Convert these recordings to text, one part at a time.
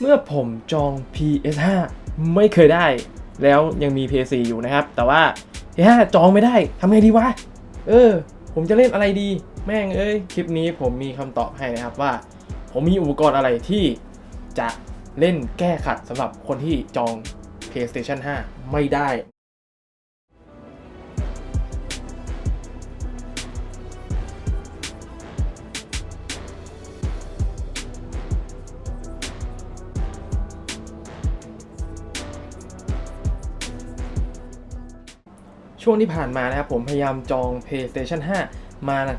เมื่อผมจอง PS5 ไม่เคยได้ แล้วยังมี PS4 อยู่นะครับ แต่ว่า PS5 จองไม่ได้ทำไงดีวะ เออ ผมจะเล่นอะไรดี แม่งเอ้ย คลิปนี้ผมมีคำตอบให้นะครับว่า ผมมีอุปกรณ์อะไรที่จะเล่นแก้ขัดสำหรับคนที่จอง PlayStation 5 ไม่ได้ ช่วงที่ผ่านมานะครับผมพยายามจอง PlayStation 5 มานะ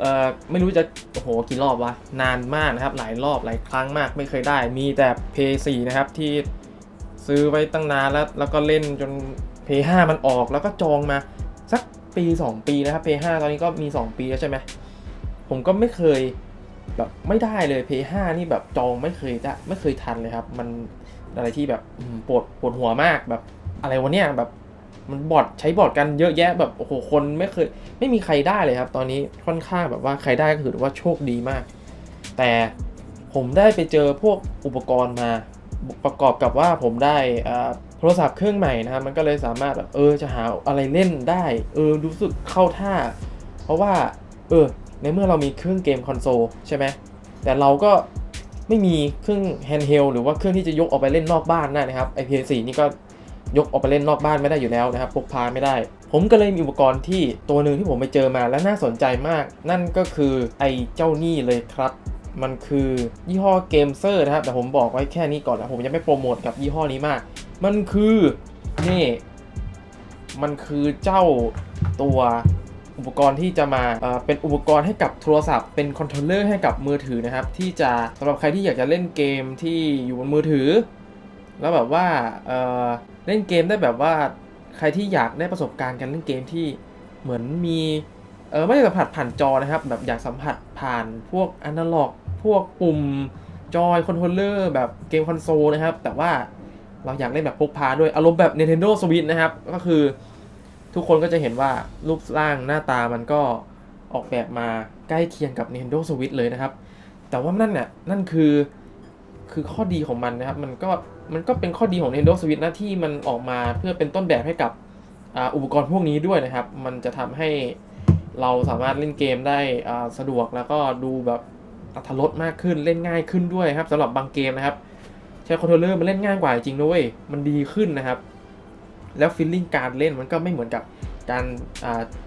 เอ่อไม่รู้จะโอ้โหกี่รอบวะ นานมากนะครับ หลายรอบหลายครั้งมากไม่เคยได้ มีแต่ PS4 นะครับที่ซื้อไว้ตั้งนานแล้ว แล้วก็เล่นจน PS5 มันออกแล้วก็จองมาสักปี 2 ปีนะครับ PS5 ตอนนี้ก็มี 2 ปีแล้วใช่ไหมผมก็ไม่เคยแบบไม่ได้เลย PS5 นี่แบบจองไม่เคยได้ไม่เคยทันเลยครับ มันอะไรที่แบบปวดปวดหัวมากแบบอะไรวะเนี่ยแบบ มันบอร์ดใช้บอร์ดกันเยอะแยะแบบโอ้โหคนไม่เคย ไม่มีใครได้เลยครับ ตอนนี้ค่อนข้างแบบว่าใครได้ก็ถือว่าโชคดีมาก แต่ผมได้ไปเจอพวกอุปกรณ์มาประกอบกับว่าผมได้อ่าโทรศัพท์เครื่องใหม่นะครับมันก็เลยสามารถแบบเออจะหาอะไรเล่นได้ เออรู้สึกเข้าท่า เพราะว่า เออ ในเมื่อเรามีเครื่องเกมคอนโซลใช่ไหมแต่เราก็ไม่มีเครื่องแฮนด์เฮลหรือว่าเครื่องที่จะยกออกไปเล่นนอกบ้านนะครับไอพีสี่นี่ก็ ยกออกไปเล่นนอกบ้านไม่ได้อยู่แล้วนะครับพกพาไม่ได้ ผมก็เลยมีอุปกรณ์ที่ตัวหนึ่งที่ผมไปเจอมาและน่าสนใจมาก นั่นก็คือไอ้เจ้านี่เลยครับมันคือยี่ห้อเกมเซอร์นะครับ แต่ผมบอกไว้แค่นี้ก่อนนะผมยังไม่โปรโมทกับยี่ห้อนี้มาก มันคือนี่มันคือเจ้าตัวอุปกรณ์ที่จะมาเป็นอุปกรณ์ให้กับโทรศัพท์ เป็นคอนโทรลเลอร์ให้กับมือถือนะครับ ที่จะสำหรับใครที่อยากจะเล่นเกมที่อยู่บนมือถือ แล้วแบบว่า เล่นเกมได้แบบว่าใครที่อยากได้ประสบการณ์การเล่นเกมที่เหมือนมีเออไม่ได้สัมผัสผ่านจอนะครับ แบบอยากสัมผัสผ่านพวกอนาล็อก พวกปุ่มจอยคอนโทรลเลอร์แบบเกมคอนโซลนะครับ แต่ว่าเราอยากเล่นแบบพกพาด้วยอารมณ์แบบ Nintendo Switch นะครับ ก็คือทุกคนก็จะเห็นว่ารูปร่างหน้าตามันก็ออกแบบมาใกล้เคียงกับ Nintendo Switch เลยนะครับ แต่ว่านั่นน่ะนั่นคือ คือข้อดีของมันนะครับ มันก็มันก็เป็นข้อดีของ Nintendo Switch นะที่มันออกมาเพื่อเป็นต้นแบบให้กับอ,อุปกรณ์พวกนี้ด้วยนะครับ มันจะทำให้เราสามารถเล่นเกมได้สะดวกแล้วก็ดูแบบอัธรสมากขึ้นเล่นง่ายขึ้นด้วยครับสำหรับบางเกมนะครับ ใช้คอนโทรลเลอร์มันเล่นง่ายกว่าจริงด้วยมันดีขึ้นนะครับ แล้วฟีลลิ่งการเล่นมันก็ไม่เหมือนกับการ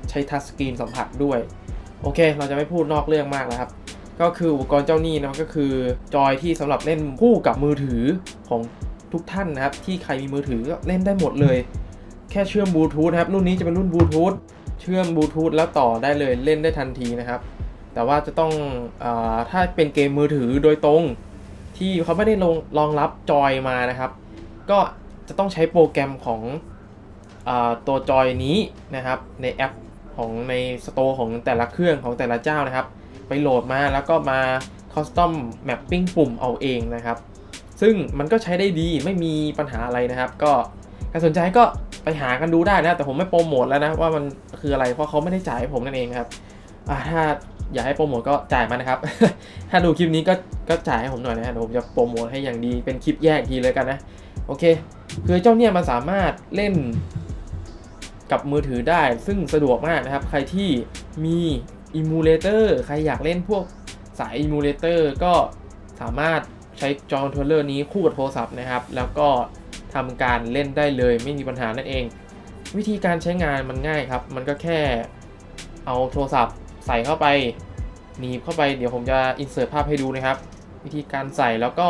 ใช้ทัชสกรีนสัมผัสด้วย โอเค เราจะไม่พูดนอกเรื่องมากแล้วครับ ก็คืออุปกรณ์เจ้านี่นะครับก็คือจอยที่สำหรับเล่นคู่กับมือถือของทุกท่านนะครับ ที่ใครมีมือถือก็เล่นได้หมดเลย แค่เชื่อมบลูทูธนะครับ รุ่นนี้จะเป็นรุ่นบลูทูธเชื่อมบลูทูธแล้วต่อได้เลยเล่นได้ทันทีนะครับ แต่ว่าจะต้องอถ้าเป็นเกมมือถือโดยตรง ที่เขาไม่ได้ลงรองรับจอยมานะครับ ก็จะต้องใช้โปรแกรมของอตัวจอยนี้นะครับ ในแอปของในสโตร์ของแต่ละเครื่องของแต่ละเจ้านะครับ ไปโหลดมาแล้วก็มาคอสตอมแมปปิ้งปุ่มเอาเองนะครับ ซึ่งมันก็ใช้ได้ดีไม่มีปัญหาอะไรนะครับ ก็ใครสนใจก็ไปหากันดูได้นะ แต่ผมไม่โปรโมทแล้วนะว่ามันคืออะไรเพราะเขาไม่ได้จ่ายให้ผมนั่นเองครับถ้าอยากให้โปรโมทก็จ่ายมานะครับ ถ้าดูคลิปนี้ก็ก็จ่ายให้ผมหน่อยนะเดี๋ยวผมจะโปรโมทให้อย่างดีเป็นคลิปแยกอีกทีเลยกันนะ โอเค คือเจ้าเนี่ยมันสามารถเล่นกับมือถือได้ ซึ่งสะดวกมากนะครับ ใครที่มี อิมูเลเตอร์ใครอยากเล่นพวกสายอิมูเลเตอร์ก็สามารถใช้จอคอนโทรลเลอร์นี้คู่กับโทรศัพท์นะครับ แล้วก็ทำการเล่นได้เลยไม่มีปัญหานั่นเอง วิธีการใช้งานมันง่ายครับ มันก็แค่เอาโทรศัพท์ใส่เข้าไปหนีบเข้าไปเดี๋ยวผมจะอินเสิร์ตภาพให้ดูนะครับ วิธีการใส่แล้วก็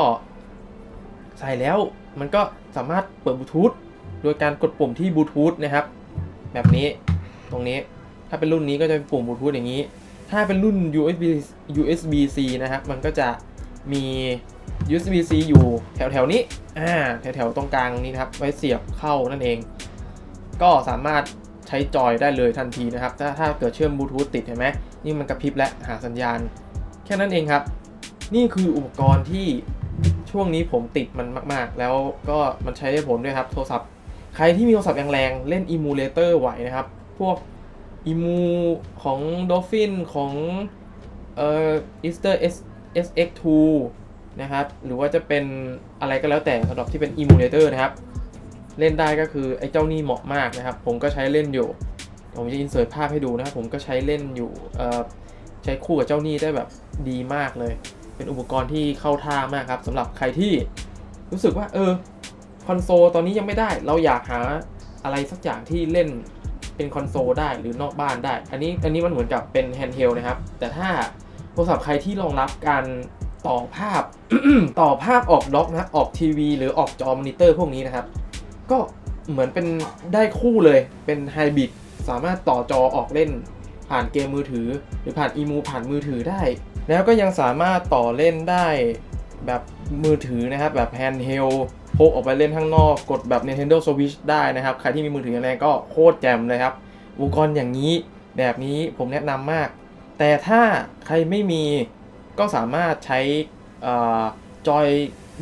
ใส่แล้วมันก็สามารถเปิดบลูทูธโดยการกดปุ่มที่บลูทูธนะครับ แบบนี้ตรงนี้ ถ้าเป็นรุ่นนี้ก็จะเป็นปุ่มบลูทูธอย่างนี้ ถ้าเป็นรุ่น USB USB C นะครับมันก็จะมี USB C อยู่แถวแถวนี้อ่าแถวแถวตรงกลางนี้ครับไว้เสียบเข้านั่นเอง ก็สามารถใช้จอยได้เลยทันทีนะครับ ถ้าถ้าเกิดเชื่อมบลูทูธติดเห็นไหมนี่มันกระพริบและหาสัญญาณ แค่นั้นเองครับ นี่คืออุปกรณ์ที่ช่วงนี้ผมติดมันมาก ๆ แล้วก็มันใช้ได้ผลด้วยครับโทรศัพท์ ใครที่มีโทรศัพท์แรงๆเล่นอิมูเลเตอร์ไหวนะครับ พวก อิมูของ Dolphin ของเอ่อ Easter S SX2 นะครับ หรือว่าจะเป็นอะไรก็แล้วแต่สำหรับที่เป็น emulator นะครับ เล่นได้ก็คือไอ้เจ้านี่เหมาะมากนะครับ ผมก็ใช้เล่นอยู่ ผมจะอินเสิร์ตภาพให้ดูนะครับ ผมก็ใช้เล่นอยู่เอ่อใช้คู่กับเจ้านี่ได้แบบดีมากเลย เป็นอุปกรณ์ที่เข้าท่ามากครับสำหรับใครที่รู้สึกว่าเออคอนโซลตอนนี้ยังไม่ได้ เราอยากหาอะไรสักอย่างที่เล่น เป็นคอนโซลได้หรือนอกบ้านได้ อันนี้อันนี้มันเหมือนกับเป็นแฮนด์เฮลนะครับ แต่ถ้าโทรศัพท์ใครที่รองรับการต่อภาพต่อภาพออกด็อกนะออกทีวี หรือออกจอมอนิเตอร์พวกนี้นะครับ ก็เหมือนเป็นได้คู่เลยเป็นไฮบริดสามารถต่อจอออกเล่น ผ่านเกมมือถือ หรือผ่านอีมูผ่านมือถือได้ แล้วก็ยังสามารถต่อเล่นได้แบบมือถือนะครับ แบบแฮนด์เฮล พกออกไปเล่นข้างนอกกดแบบ Nintendo Switch ได้นะครับ ใครที่มีมือถืออะไรก็โคตรแจ่มเลยครับ อุปกรณ์อย่างนี้แบบนี้ผมแนะนำมาก แต่ถ้าใครไม่มีก็สามารถใช้จอย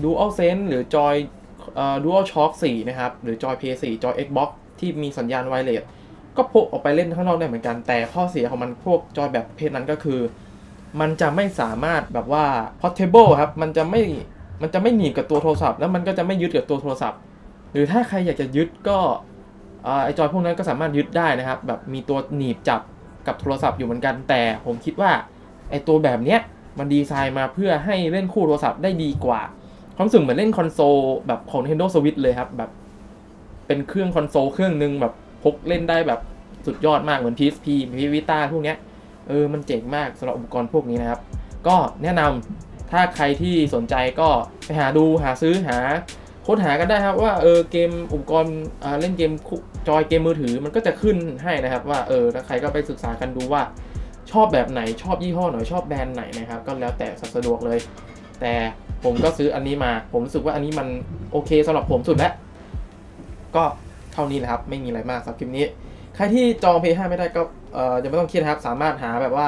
Dual Sense หรือจอย Dual Shock 4 นะครับ หรือจอย PS4 จอย Xbox ที่มีสัญญาณไวเลสก็พกออกไปเล่นข้างนอกได้เหมือนกัน แต่ข้อเสียของมันพวกจอยแบบเพศนั้นก็คือ มันจะไม่สามารถแบบว่า portable ครับ มันจะไม่ มันจะไม่หนีบกับตัวโทรศัพท์แล้วมันก็จะไม่ยึดกับตัวโทรศัพท์ หรือถ้าใครอยากจะยึดก็ไอจอยพวกนั้นก็สามารถยึดได้นะครับ แบบมีตัวหนีบจับกับโทรศัพท์อยู่เหมือนกัน แต่ผมคิดว่าไอตัวแบบเนี้ยมันดีไซน์มาเพื่อให้เล่นคู่โทรศัพท์ได้ดีกว่าความสึกเหมือนเล่นคอนโซลแบบของ Nintendo Switch เลยครับแบบเป็นเครื่องคอนโซลเครื่องหนึ่งแบบพกเล่นได้แบบสุดยอดมากเหมือน PSP พีวิต้าพวกเนี้ยเออมันเจ๋งมากสำหรับอุปกรณ์พวกนี้นะครับ ก็แนะนำ ถ้าใครที่สนใจก็ไปหาดูหาซื้อหาค้นหากันได้ครับว่าเออเกมอุปกรณ์เล่นเกมจอยเกมมือถือมันก็จะขึ้นให้นะครับ ว่าเออถ้าใครก็ไปศึกษากันดูว่าชอบแบบไหนชอบยี่ห้อไหนชอบแบรนด์ไหนนะครับ ก็แล้วแต่สะดวกเลย แต่ผมก็ซื้ออันนี้มา ผมรู้สึกว่าอันนี้มันโอเคสำหรับผมสุดแล้ว ก็เท่านี้แหละครับ ไม่มีอะไรมากสำหรับคลิปนี้ ใครที่จอง P5 ไม่ได้ก็เออยังไม่ต้องเครียดครับ สามารถหาแบบว่า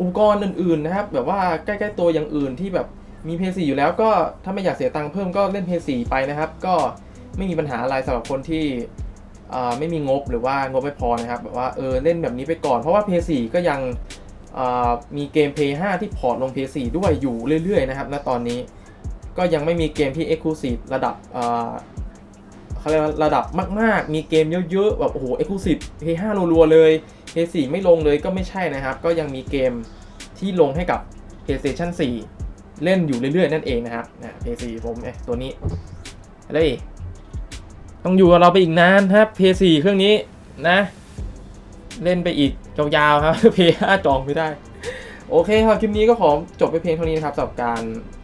อุปกรณ์อื่นๆนะครับ แบบว่าใกล้ๆตัวอย่างอื่นที่แบบมี PS4 อยู่แล้วก็ถ้าไม่อยากเสียตังค์เพิ่มก็เล่น PS4 ไปนะครับ ก็ไม่มีปัญหาอะไรสำหรับคนที่ไม่มีงบหรือว่างบไม่พอนะครับแบบว่าเออเล่นแบบนี้ไปก่อนเพราะว่า PS4 ก็ยังมีเกม PS5 ที่พอร์ตลง PS4 ด้วยอยู่เรื่อยๆนะครับณตอนนี้ก็ยังไม่มีเกมที่ Exclusive ระดับเขาเรียกระดับมาก ๆ มีเกมเยอะๆแบบโอ้โหเอ็กซ์คลูซีฟ P5 รัวๆเลย P4 ไม่ลงเลยก็ไม่ใช่นะครับ ก็ยังมีเกมที่ลงให้กับ PlayStation 4 เล่นอยู่เรื่อยๆ นั่นเองนะครับนะ P4 ผมเอ้ตัวนี้อะไรอีกต้องอยู่กับเราไปอีกนานครับ P4 เครื่องนี้นะ เล่นไปอีกยาวๆครับ P5 จองไม่ได้ โอเคครับคลิปนี้ก็ขอจบไปเพียงเท่านี้นะครับสำหรับการ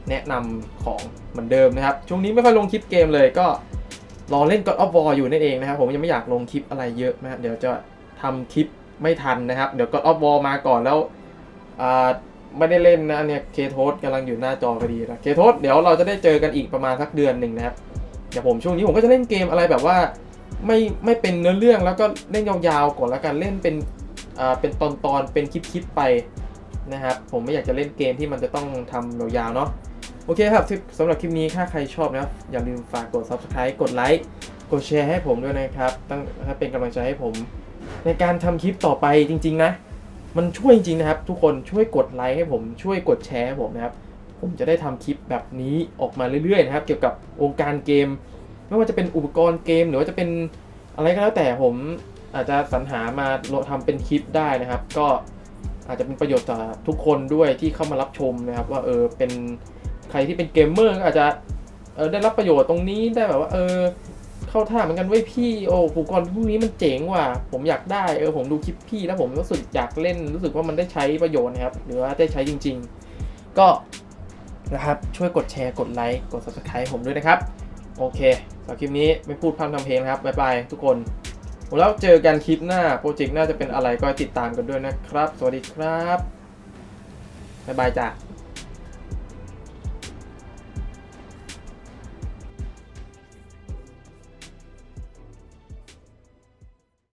แนะนำของเหมือนเดิมนะครับ ช่วงนี้ไม่ค่อยลงคลิปเกมเลยก็รอเล่น God of War อยู่นั่นเองนะครับ ผมยังไม่อยากลงคลิปอะไรเยอะนะเดี๋ยวจะทำคลิป ไม่ทันนะครับ เดี๋ยว God of War มาก่อนแล้วไม่ได้เล่นนะเนี่ยเคโทสกำลังอยู่หน้าจอพอดีนะเคโทสเดี๋ยวเราจะได้เจอกันอีกประมาณสักเดือนหนึ่งนะครับเดี๋ยวผมช่วงนี้ผมก็จะเล่นเกมอะไรแบบว่าไม่ไม่เป็นเนื้อเรื่องแล้วก็เล่นยาวๆก่อนแล้วกันเล่นเป็นอ่าเป็นตอนๆเป็นคลิปๆไปนะครับผมไม่อยากจะเล่นเกมที่มันจะต้องทำยาวๆเนาะโอเคครับสำหรับคลิปนี้ถ้าใครชอบนะอย่าลืมฝากกด subscribe กดไลค์กดแชร์ให้ผมด้วยนะครับตั้งถ้าเป็นกำลังใจให้ผม ในการทำคลิปต่อไปจริง ๆ นะ มันช่วยจริง ๆ นะครับ ทุกคนช่วยกดไลค์ให้ผมช่วยกดแชร์ให้ผมนะครับ ผมจะได้ทำคลิปแบบนี้ออกมาเรื่อย ๆ นะครับ เกี่ยวกับวงการเกม ไม่ว่าจะเป็นอุปกรณ์เกม หรือว่าจะเป็นอะไรก็แล้วแต่ผมอาจจะสรรหามาทำเป็นคลิปได้นะครับ ก็อาจจะเป็นประโยชน์ต่อทุกคนด้วยที่เข้ามารับชมนะครับ ว่าเออเป็นใครที่เป็นเกมเมอร์ก็อาจจะเออได้รับประโยชน์ตรงนี้ได้แบบว่าเออ เข้าท่าเหมือนกันเว้ยพี่โอ้อุปกรณ์พวกนี้มันเจ๋งว่ะผมอยากได้เออผมดูคลิปพี่แล้วผมรู้สึกอยากเล่นรู้สึกว่ามันได้ใช้ประโยชน์นะครับ หรือว่าได้ใช้จริง ๆ ก็นะครับช่วยกดแชร์กดไลค์กด subscribe ผมด้วยนะครับ โอเคสำหรับคลิปนี้ไม่พูดพร่ำทำเพลงนะครับบ๊ายบายทุกคนแล้วเจอกันคลิปหน้าโปรเจกต์หน้าจะเป็นอะไรก็ติดตามกันด้วยนะครับ สวัสดีครับบ๊ายบายจ้า